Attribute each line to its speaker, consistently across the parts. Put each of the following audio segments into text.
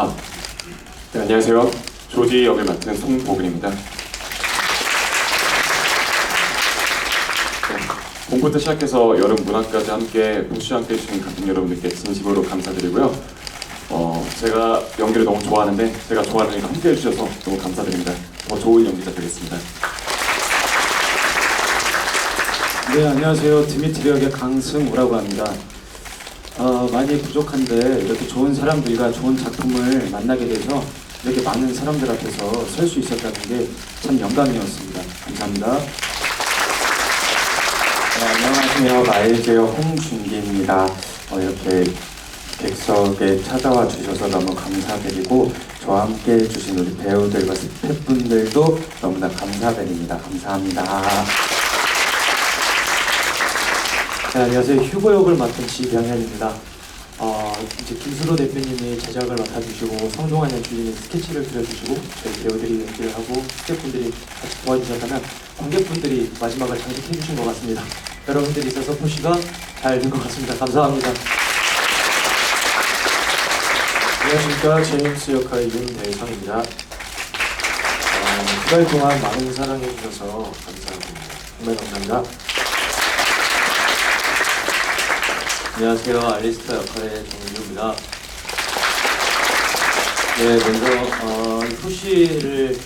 Speaker 1: 아, 네, 안녕하세요. 조지 역을 맡은 송보근입니다. 네, 봄부터 시작해서 여름 문학까지 함께 복수 함께 해주신 감독 여러분들께 진심으로 감사드리고요. 어, 제가 연기를 너무 좋아하는데 제가 좋아하는 일 함께 해주셔서 너무 감사드립니다. 더 좋은 연기자 되겠습니다.
Speaker 2: 네, 안녕하세요. 디미트리 역의 강승우라고 합니다. 어, 많이 부족한데 이렇게 좋은 사람들과 좋은 작품을 만나게 돼서 이렇게 많은 사람들 앞에서 설 수 있었다는 게 참 영광이었습니다. 감사합니다.
Speaker 3: 네, 안녕하세요. 마일제어 홍준기입니다. 어, 이렇게 객석에 찾아와 주셔서 너무 감사드리고 저와 함께 해주신 우리 배우들과 스태프분들도 너무나 감사드립니다. 감사합니다.
Speaker 2: 네, 안녕하세요. 휴고 역을 맡은 지병현입니다. 어, 이제 김수로 대표님이 제작을 맡아주시고 성종환 연출님이 스케치를 그려주시고 저희 배우들이 연기를 하고 스태프분들이 같이 도와주셨다면 관객분들이 마지막을 장식해주신 것 같습니다. 여러분들이 있어서 포시가 잘 된 것 같습니다. 감사합니다. 안녕하십니까 제임스 역할 윤대성입니다. 어, 두달 동안 많은 사랑해 주셔서 감사합니다. 정말 감사합니다. 안녕하세요. 알리스타 역할의 정유입니다. 네, 먼저 어, 이 푸시를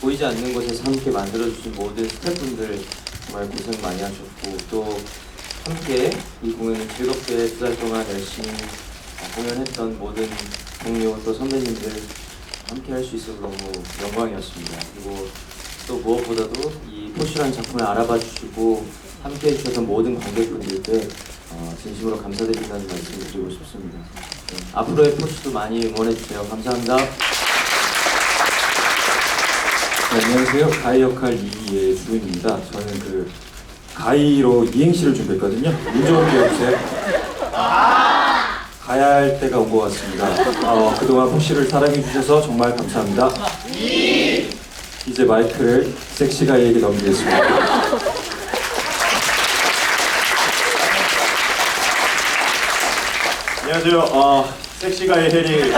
Speaker 2: 보이지 않는 곳에서 함께 만들어주신 모든 스태프분들 정말 고생 많이 하셨고 또 함께 이 공연을 즐겁게 두 달 동안 열심히 어, 공연했던 모든 동료 또 선배님들 함께 할 수 있어서 너무 영광이었습니다. 그리고 또 무엇보다도 이 포시라는 작품을 알아봐 주시고 함께 해주셨던 모든 관객분들께 어, 진심으로 감사드린다는 말씀을 드리고 싶습니다. 네, 앞으로의 포시도 많이 응원해주세요. 감사합니다.
Speaker 4: 네, 안녕하세요. 가희 역할 이예주입니다. 저는 그 가희로 이행시를 준비했거든요. 운 좋은 배우세요. 가야 할 때가 온 것 같습니다. 어, 그동안 포시를 사랑해 주셔서 정말 감사합니다. 이제 마이크를 섹시가이에게 넘기겠습니다.
Speaker 5: 안녕하세요. 어, 섹시가의 해리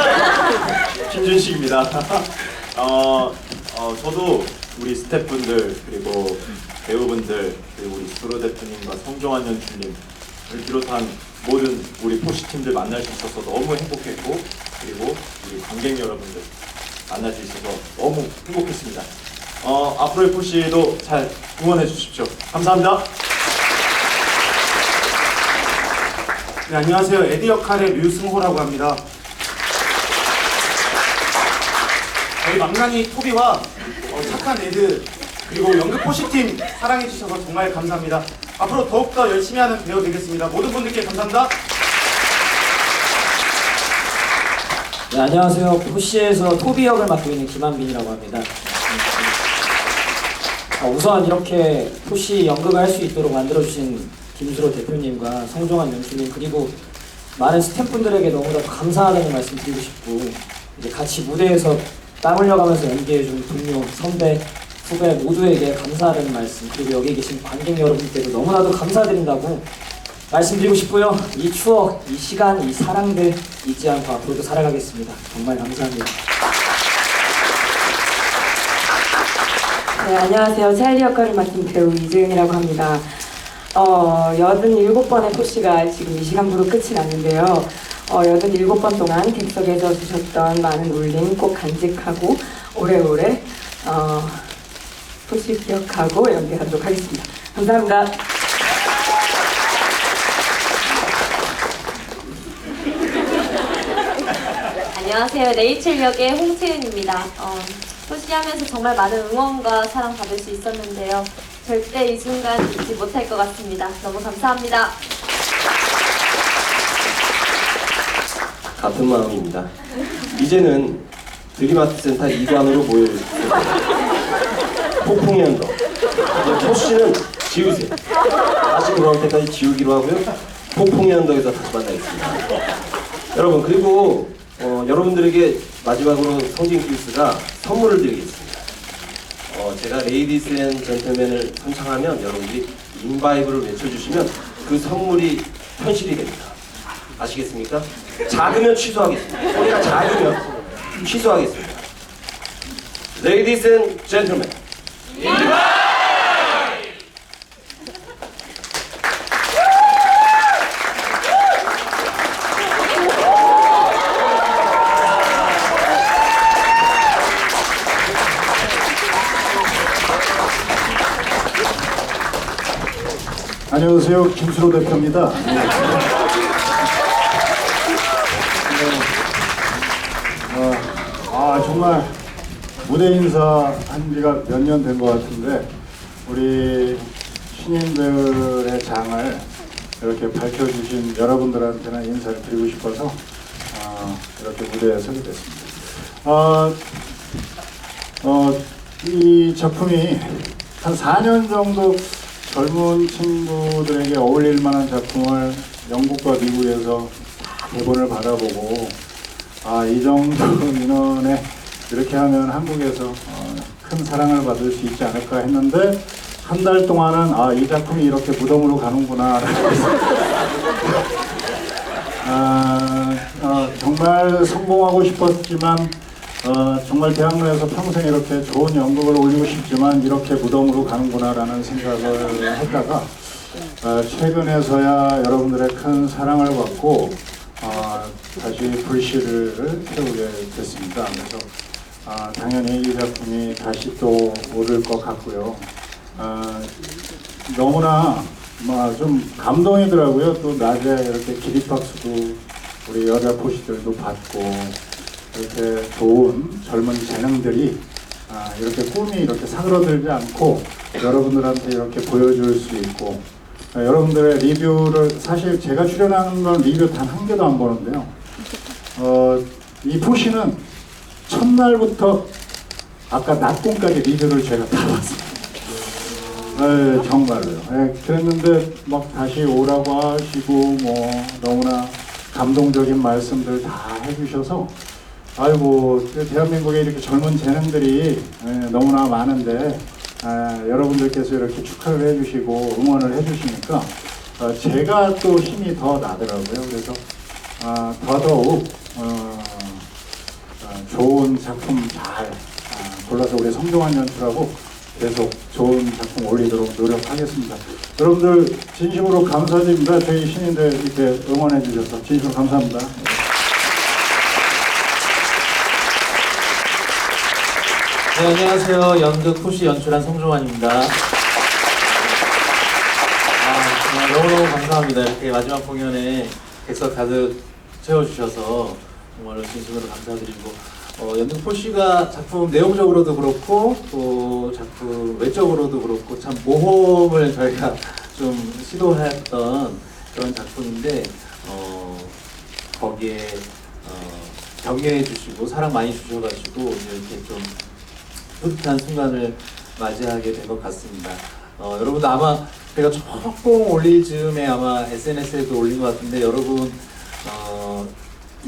Speaker 5: 김준식입니다. 어, 어, 저도 우리 스태프분들 그리고 배우분들 그리고 우리 수로 대표님과 성종환 연출님을 비롯한 모든 우리 포시 팀들 만날 수 있어서 너무 행복했고 그리고 우리 관객 여러분들 만날 수 있어서 너무 행복했습니다. 어, 앞으로의 포시도 잘 응원해 주십시오. 감사합니다.
Speaker 6: 네, 안녕하세요. 에디 역할의 류승호라고 합니다. 저희 망나니 토비와 어, 착한 에드 그리고 연극 포시팀 사랑해 주셔서 정말 감사합니다. 앞으로 더욱더 열심히 하는 배우 되겠습니다. 모든 분들께 감사합니다.
Speaker 7: 네, 안녕하세요. 포시에서 토비 역을 맡고 있는 김한빈이라고 합니다. 어, 우선 이렇게 포시 연극을 할 수 있도록 만들어주신 김수로 대표님과 성종환 연출님 그리고 많은 스태프분들에게 너무나 감사하다는 말씀 드리고 싶고 이제 같이 무대에서 땀 흘려가면서 연기해준 동료, 선배, 후배 모두에게 감사하다는 말씀 그리고 여기 계신 관객 여러분께도 너무나도 감사드린다고 말씀드리고 싶고요. 이 추억, 이 시간, 이 사랑들 잊지 않고 앞으로도 살아가겠습니다. 정말 감사합니다.
Speaker 8: 네, 안녕하세요. 찰리 역할을 맡은 배우 이재은이라고 합니다. 어, 87번의 포시가 지금 이 시간부로 끝이 났는데요. 어, 87번 동안 객석에서 주셨던 많은 울림 꼭 간직하고 오래오래 어, 포시 기억하고 연기하도록 하겠습니다. 감사합니다.
Speaker 9: 안녕하세요. 레이첼 역의 홍채은입니다. 어, 소시하면서 정말 많은 응원과 사랑 받을 수 있었는데요. 절대 이 순간 잊지 못할 것 같습니다. 너무 감사합니다.
Speaker 10: 같은 마음입니다. 이제는 드림아트 센터 2관으로 모여 폭풍의 언덕. 이제 포씨는 지우세요. 다시 돌아올 때까지 지우기로 하고요. 폭풍의 언덕에서 다시 만나겠습니다. 여러분 그리고 어, 여러분들에게 마지막으로 성진 기우스가 선물을 드리겠습니다. 어, 제가 레이디스 앤 젠틀맨을 선창하면 여러분들이 인바이브를 외쳐주시면 그 선물이 현실이 됩니다. 아시겠습니까? 작으면 취소하겠습니다. 소리가 작으면 취소하겠습니다. Ladies and gentlemen.
Speaker 11: 안녕하세요. 김수로 대표입니다. 네. 아, 정말 무대 인사 한 지가 몇 년 된 것 같은데, 우리 신인들의 장을 이렇게 밝혀주신 여러분들한테는 인사를 드리고 싶어서 어, 이렇게 무대에 서게 됐습니다. 어, 어, 이 작품이 한 4년 정도 젊은 친구들에게 어울릴 만한 작품을 영국과 미국에서 다 대본을 받아보고 아, 이 정도 인원에 이렇게 하면 한국에서 어, 큰 사랑을 받을 수 있지 않을까 했는데 한 달 동안은 아, 이 작품이 이렇게 무덤으로 가는구나. 아, 어, 정말 성공하고 싶었지만 어, 정말 대학로에서 평생 이렇게 좋은 연극을 올리고 싶지만 이렇게 무덤으로 가는구나라는 생각을 했다가 어, 최근에서야 여러분들의 큰 사랑을 받고 어, 다시 불씨를 태우게 됐습니다. 그래서 아, 당연히 이 작품이 다시 또 오를 것 같고요. 아, 너무나 막좀 감동이더라고요. 또 낮에 이렇게 기립박수도 우리 여자 포시들도 받고 이렇게 좋은 젊은 재능들이 아, 이렇게 꿈이 이렇게 사그러들지 않고 여러분들한테 이렇게 보여줄 수 있고 아, 여러분들의 리뷰를 사실 제가 출연하는 건 리뷰 단 한 개도 안 보는데요. 어, 이 포시는 첫날부터 아까 낮공까지 리뷰를 제가 다 봤어요. 네, 정말로요. 네, 그랬는데 막 다시 오라고 하시고 뭐 너무나 감동적인 말씀들 다 해주셔서 아이고 그 대한민국에 이렇게 젊은 재능들이 예, 너무나 많은데 아, 여러분들께서 이렇게 축하를 해주시고 응원을 해주시니까 어, 제가 또 힘이 더 나더라고요. 그래서 아, 더더욱 어, 어, 좋은 작품 잘 아, 골라서 우리 성종환 연출하고 계속 좋은 작품 올리도록 노력하겠습니다. 여러분들 진심으로 감사드립니다. 저희 신인들 이렇게 응원해 주셔서 진심으로 감사합니다.
Speaker 2: 네, 안녕하세요. 연극 푸시 연출한 성종환입니다. 아, 정말 너무너무 감사합니다. 이렇게 마지막 공연에 객석 가득 채워주셔서 정말로 진심으로 감사드리고 어, 연극 푸시가 작품 내용적으로도 그렇고 또 작품 외적으로도 그렇고 참 모험을 저희가 좀 시도했던 그런 작품인데 어, 거기에 어, 격려해 주시고 사랑 많이 주셔가지고 이렇게 좀 뿌듯한 순간을 맞이하게 된 것 같습니다. 어, 여러분도 아마 제가 조금 올릴 즈음에 아마 SNS에도 올린 것 같은데 여러분 어,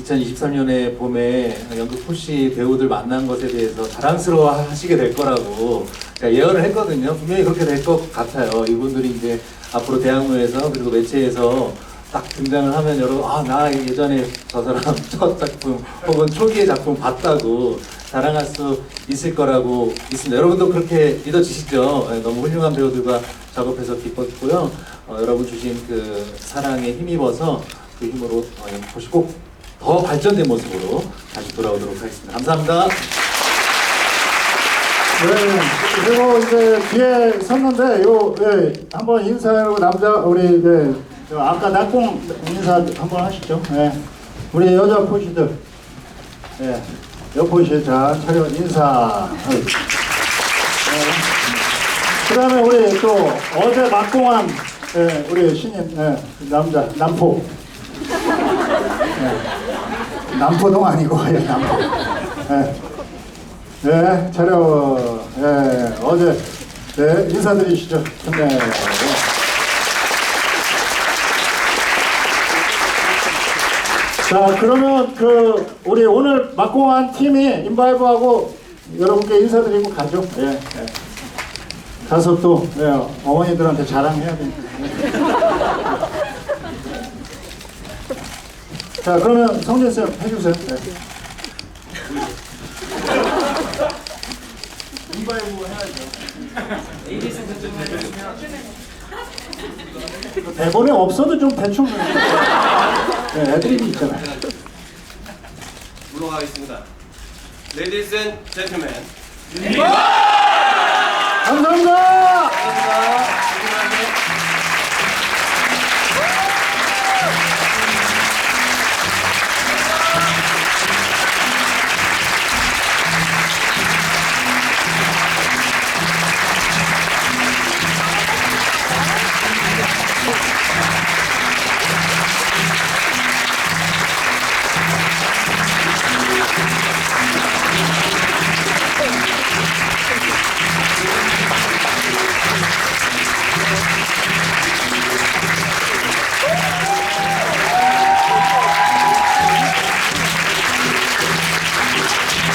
Speaker 2: 2023년에 봄에 연극 포시 배우들 만난 것에 대해서 자랑스러워 하시게 될 거라고 제가 예언을 했거든요. 분명히 그렇게 될 것 같아요. 이분들이 이제 앞으로 대학로에서 그리고 매체에서 딱 등장을 하면 여러분 아 나 예전에 저 사람 첫 작품 혹은 초기의 작품 봤다고 자랑할 수 있을 거라고 믿습니다. 여러분도 그렇게 믿어지시죠? 네, 너무 훌륭한 배우들과 작업해서 기뻤고요. 어, 여러분 주신 그 사랑에 힘입어서 그 힘으로 어, 연꽃이 꼭더 발전된 모습으로 다시 돌아오도록 하겠습니다. 감사합니다.
Speaker 11: 네, 그리고 이제 뒤에 섰는데 요 예, 한번 인사하고 남자 우리 네, 저 아까 낙공 인사 한번 하시죠. 예. 우리 여자 포시들, 예, 여포시 자 차려 인사. 네. 그다음에 우리 또 어제 막공한 예, 우리 신인 예, 남자 남포. 예. 남포동 아니고 예, 남포. 예. 네, 차려. 예, 어제 네, 인사드리시죠. 네. 자 그러면 그 우리 오늘 막공한 팀이 인바이브하고 여러분께 인사드리고 가죠. 예. 예. 가서 또 예, 어머니들한테 자랑해야 되니까. 예. 자 그러면 성진 쌤 해주세요. 예. 인바이브 해야죠. 대본에 없어도 좀 대충 네, 애드립이 있잖아요.
Speaker 10: 물러가겠습니다. Ladies and gentlemen.
Speaker 11: 감사합니다.